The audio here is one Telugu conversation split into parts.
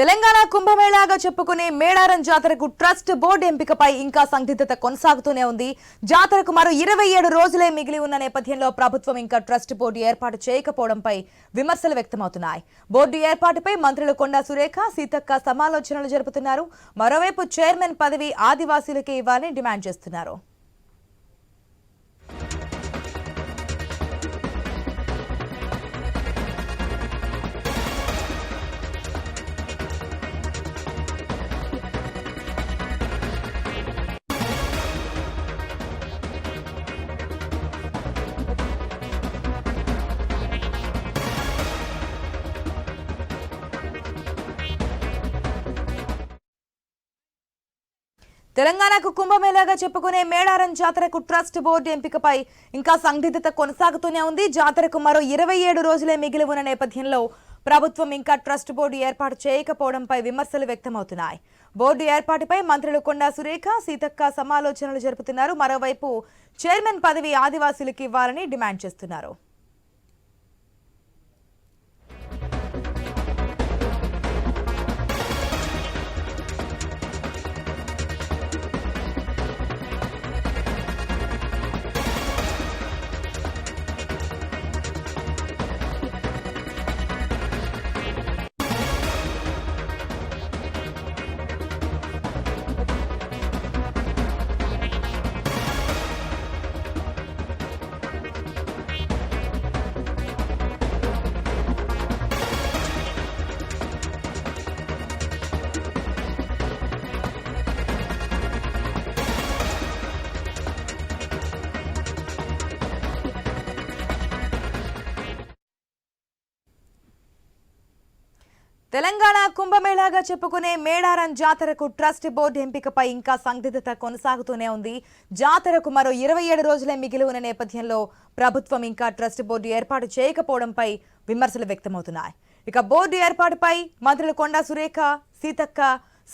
తెలంగాణ కుంభమేళాగా చెప్పుకునే మేడారం జాతరకు ట్రస్ట్ బోర్డు ఎంపికపై ఇంకా సందిగ్ధత కొనసాగుతూనే ఉంది. జాతరకు మరో ఇరవై ఏడు రోజులే మిగిలి ఉన్న నేపథ్యంలో ప్రభుత్వం ఇంకా ట్రస్ట్ బోర్డు ఏర్పాటు చేయకపోవడంపై విమర్శలు వ్యక్తమవుతున్నాయి. బోర్డు ఏర్పాటుపై మంత్రులు కొండా సురేఖ సీతక్క సమాలోచనలు జరుపుతున్నారు. మరోవైపు చైర్మన్ పదవి ఆదివాసీలకే ఇవ్వాలని డిమాండ్ చేస్తున్నారు. తెలంగాణకు కుంభమేళాగా చెప్పుకునే మేడారం జాతరకు ట్రస్ట్ బోర్డు ఎంపికపై ఇంకా సందిగ్ధత కొనసాగుతూనే ఉంది. జాతరకు మరో ఇరవై ఏడు రోజులే మిగిలి ఉన్న నేపథ్యంలో ప్రభుత్వం ఇంకా ట్రస్ట్ బోర్డు ఏర్పాటు చేయకపోవడంపై విమర్శలు వ్యక్తమవుతున్నాయి. బోర్డు ఏర్పాటుపై మంత్రులు కొండా సురేఖ సీతక్క సమాలోచనలు జరుపుతున్నారు. మరోవైపు చైర్మన్ పదవి ఆదివాసులకు ఇవ్వాలని డిమాండ్ చేస్తున్నారు. తెలంగాణ కుంభమేళాగా చెప్పుకునే మేడారం జాతరకు ట్రస్ట్ బోర్డు ఎంపికపై ఇంకా సందిగ్ధత కొనసాగుతూనే ఉంది. జాతరకు మరో ఇరవై ఏడు రోజులే మిగిలి ఉన్న నేపథ్యంలో ప్రభుత్వం ఇంకా ట్రస్ట్ బోర్డు ఏర్పాటు చేయకపోవడంపై విమర్శలు వ్యక్తమవుతున్నాయి. ఇక బోర్డు ఏర్పాటుపై మంత్రులు కొండా సురేఖ సీతక్క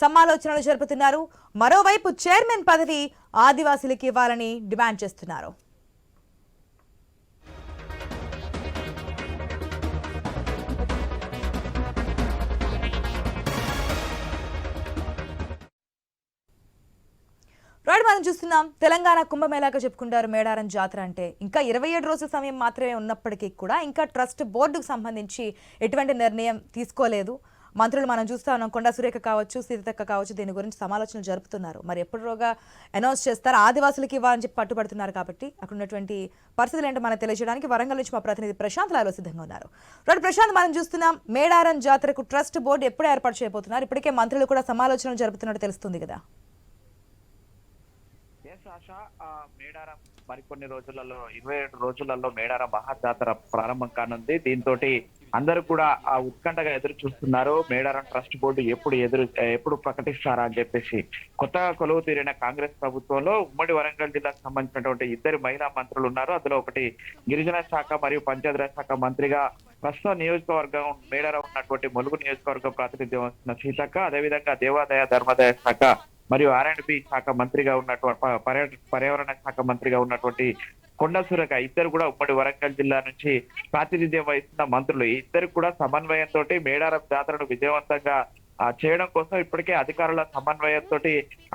సమాలోచనలు జరుపుతున్నారు. మరోవైపు చైర్మన్ పదవి ఆదివాసులకు ఇవ్వాలని డిమాండ్ చేస్తున్నారు. మనం చూస్తున్నాం. తెలంగాణ కుంభమేళాగా చెప్పుకుంటారు మేడారం జాతర అంటే. ఇంకా ఇరవై ఏడు రోజుల సమయం మాత్రమే ఉన్నప్పటికీ కూడా ఇంకా ట్రస్ట్ బోర్డుకు సంబంధించి ఎటువంటి నిర్ణయం తీసుకోలేదు. మంత్రులు మనం చూస్తా ఉన్నాం. కొండా సురేఖ కావచ్చు సీతక్క కావచ్చు దీని గురించి సమాలోచనలు జరుపుతున్నారు. మరి ఎప్పుడుగా అనౌన్స్ చేస్తారు? ఆదివాసులకి ఇవ్వాలని చెప్పి పట్టుబడుతున్నారు కాబట్టి అక్కడ ఉన్నటువంటి పరిస్థితులు ఏంటో మనకు తెలియజేయడానికి వరంగల్ నుంచి మా ప్రతినిధి ప్రశాంత్ లాలో సిద్ధంగా ఉన్నారు. రెండు ప్రశాంత్ మనం చూస్తున్నాం. మేడారం జాతరకు ట్రస్ట్ బోర్డు ఎప్పుడు ఏర్పాటు చేయబోతున్నారు. ఇప్పటికే మంత్రులు కూడా సమాలోచనలు జరుపుతున్నట్టు తెలుస్తుంది కదా. ఎస్ ఆశ మేడారం మరికొన్ని రోజులలో ఇరవై ఏడు రోజులలో మేడారం మహాజాతర ప్రారంభం కానుంది. దీంతో అందరూ కూడా ఆ ఉత్కంఠగా ఎదురు చూస్తున్నారు. మేడారం ట్రస్ట్ బోర్డు ఎప్పుడు ఎదురు ఎప్పుడు ప్రకటిస్తారా అని చెప్పేసి కొత్తగా కొలువు తీరిన కాంగ్రెస్ ప్రభుత్వంలో ఉమ్మడి వరంగల్ జిల్లాకు సంబంధించినటువంటి ఇద్దరు మహిళా మంత్రులు ఉన్నారు. అందులో ఒకటి గిరిజన శాఖ మరియు పంచాయతీరాజ్ శాఖ మంత్రిగా ప్రస్తుతం నియోజకవర్గం మేడారం ఉన్నటువంటి ములుగు నియోజకవర్గం ప్రాతినిధ్యం వస్తున్న సీతక్క అదేవిధంగా దేవాదాయ ధర్మాదాయ శాఖ మరియు ఆర్ అండ్ బి శాఖ మంత్రిగా ఉన్నటువంటి పర్యావరణ శాఖ మంత్రిగా ఉన్నటువంటి కొండ సురేఖ ఇద్దరు కూడా ఉమ్మడి వరంగల్ జిల్లా నుంచి ప్రాతినిధ్యం వహిస్తున్న మంత్రులు. ఇద్దరు కూడా సమన్వయంతో మేడారం జాతరను విజయవంతంగా చేయడం కోసం ఇప్పటికే అధికారుల సమన్వయంతో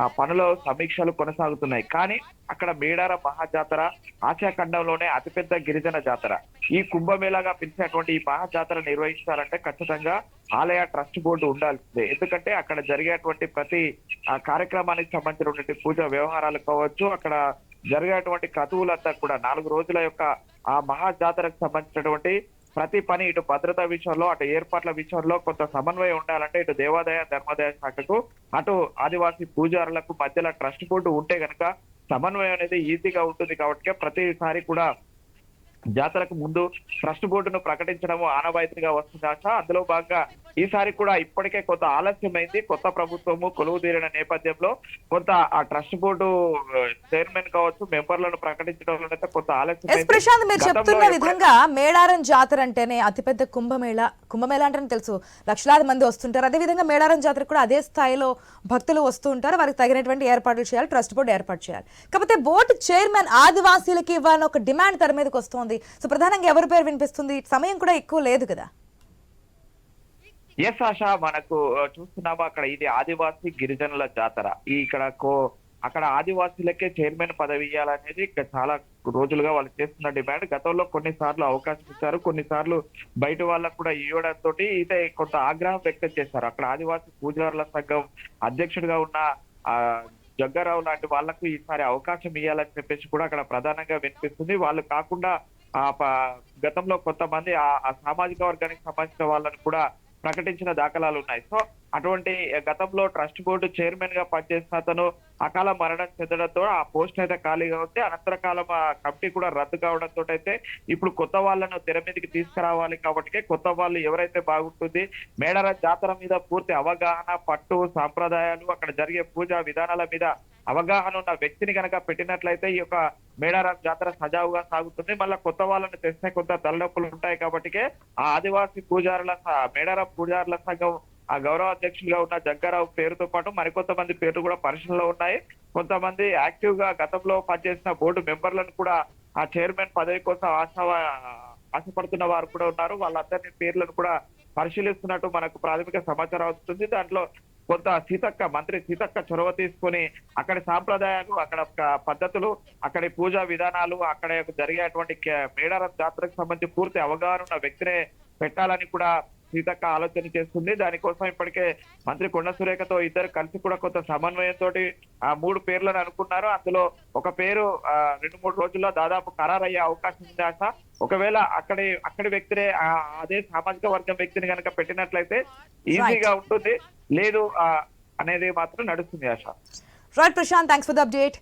ఆ పనుల సమీక్షలు కొనసాగుతున్నాయి. కానీ అక్కడ మేడారం మహాజాతర ఆసియా ఖండంలోనే అతిపెద్ద గిరిజన జాతర. ఈ కుంభమేళాగా పిలిచినటువంటి ఈ మహాజాతర నిర్వహించాలంటే ఖచ్చితంగా ఆలయ ట్రస్ట్ బోర్డు ఉండాల్సిందే. ఎందుకంటే అక్కడ జరిగేటువంటి ప్రతి ఆ కార్యక్రమానికి సంబంధించినటువంటి పూజ వ్యవహారాలు కావచ్చు అక్కడ జరిగేటువంటి కతువులంతా కూడా నాలుగు రోజుల యొక్క ఆ మహాజాతరకు సంబంధించినటువంటి ప్రతి పని ఇటు భద్రతా విషయంలో అటు ఏర్పాట్ల విషయంలో కొంత సమన్వయం ఉండాలంటే ఇటు దేవాదాయ ధర్మాదాయ శాఖకు అటు ఆదివాసీ పూజారులకు మధ్యలో ట్రస్ట్ బోర్డు ఉంటే గనక సమన్వయం అనేది ఈజీగా ఉంటుంది కాబట్టి ప్రతిసారి కూడా జాతరకు ముందు ట్రస్ట్ బోర్డును ప్రకటించడము ఆనవాయితీగా వస్తుంది ఆశ. అందులో భాగంగా ఈసారి కూడా ఇప్పటికే కొంత ఆలస్యమైంది కొత్త ప్రభుత్వము కొలువు తీరిన నేపథ్యంలో కొంత ఆ ట్రస్ట్ బోర్డు చైర్మన్ కావచ్చు మెంబర్లను ప్రకటించడంలో అయితే కొంత ఆలస్యం ప్రశాంత్ మీరు చెప్తున్న విధంగా మేడారం జాతర అంటేనే అతిపెద్ద కుంభమేళ కుంభమేళ అంటేనే తెలుసు. లక్షలాది మంది వస్తుంటారు. అదే విధంగా మేడారం జాతర కూడా అదే స్థాయిలో భక్తులు వస్తూ ఉంటారు. వారికి తగినటువంటి ఏర్పాట్లు చేయాలి ట్రస్ట్ బోర్డు ఏర్పాటు చేయాలి. కాకపోతే బోర్డు చైర్మన్ ఆదివాసీలకి ఇవ్వాలని ఒక డిమాండ్ తెర మీదకి వస్తోంది. సో ప్రధానంగా ఎవరి పేరు వినిపిస్తుంది? సమయం కూడా ఎక్కువ లేదు కదా. ఎస్ ఆశ మనకు చూస్తున్నాము అక్కడ ఇది ఆదివాసీ గిరిజనుల జాతర. ఇక్కడ కో అక్కడ ఆదివాసీలకే చైర్మన్ పదవి ఇవ్వాలనేది చాలా రోజులుగా వాళ్ళు చేస్తున్న డిమాండ్. గతంలో కొన్నిసార్లు అవకాశం ఇచ్చారు కొన్నిసార్లు బయట వాళ్ళకు కూడా ఇవ్వడంతో ఇదే కొంత ఆగ్రహం వ్యక్తం చేశారు. అక్కడ ఆదివాసీ పూజారుల సంఘం అధ్యక్షుడిగా ఉన్న ఆ జగ్గారావు లాంటి వాళ్ళకు ఈసారి అవకాశం ఇవ్వాలని చెప్పేసి కూడా అక్కడ ప్రధానంగా వినిపిస్తుంది. వాళ్ళు కాకుండా ఆ ప- గతంలో కొంతమంది ఆ ఆ సామాజిక వర్గానికి సంబంధించిన వాళ్ళని కూడా ప్రకటించిన దాఖలాలు ఉన్నాయి. సో అటువంటి గతంలో ట్రస్ట్ బోర్డు చైర్మన్గా పనిచేసిన అతను అకాల మరణం చెందడంతో ఆ పోస్ట్ అయితే ఖాళీగా ఉంది. అనంతర కాలం ఆ కమిటీ కూడా రద్దు కావడంతో అయితే ఇప్పుడు కొత్త వాళ్ళను తెర మీదకి తీసుకురావాలి కాబట్టి కొత్త వాళ్ళు ఎవరైతే బాగుంటుంది మేడారం జాతర మీద పూర్తి అవగాహన పట్టు సాంప్రదాయాలు అక్కడ జరిగే పూజా విధానాల మీద అవగాహన ఉన్న వ్యక్తిని కనుక పెట్టినట్లయితే ఈ యొక్క మేడారం జాతర సజావుగా సాగుతుంది. మళ్ళీ కొత్త వాళ్ళని తెస్తే కొంత తలనొప్పులు ఉంటాయి కాబట్టి ఆ ఆదివాసీ పూజారుల మేడారం పూజారుల సంఘం ఆ గౌరవ అధ్యక్షులుగా ఉన్న జగ్గారావు పేరుతో పాటు మరికొంతమంది పేర్లు కూడా పరిశీలనలో ఉన్నాయి. కొంతమంది యాక్టివ్గా గతంలో పనిచేసిన బోర్డు మెంబర్లను కూడా ఆ చైర్మన్ పదవి కోసం ఆశ ఆశపడుతున్న వారు కూడా ఉన్నారు. వాళ్ళందరినీ పేర్లను కూడా పరిశీలిస్తున్నట్టు మనకు ప్రాథమిక సమాచారం వస్తుంది. దాంట్లో కొంత సీతక్క మంత్రి సీతక్క చొరవ తీసుకొని అక్కడి సాంప్రదాయాలు అక్కడ పద్ధతులు అక్కడి పూజా విధానాలు అక్కడ జరిగేటువంటి మేడారం జాతరకు సంబంధించి పూర్తి అవగాహన ఉన్న వ్యక్తినే పెట్టాలని కూడా సీతక్క ఆలోచన చేస్తుంది. దానికోసం ఇప్పటికే మంత్రి కొండ సురేఖతో ఇద్దరు కలిసి కూడా కొంత సమన్వయంతో ఆ మూడు పేర్లను అనుకున్నారు. అందులో ఒక పేరు రెండు మూడు రోజుల్లో దాదాపు ఖరారయ్యే అవకాశం ఉంది ఆశ. ఒకవేళ అక్కడి అక్కడి వ్యక్తినే అదే సామాజిక వర్గం వ్యక్తిని కనుక పెట్టినట్లయితే ఈజీగా ఉంటుంది. లేదు అనేది మాత్రం నడుస్తుంది ఆశ. Right Prashant thanks for the update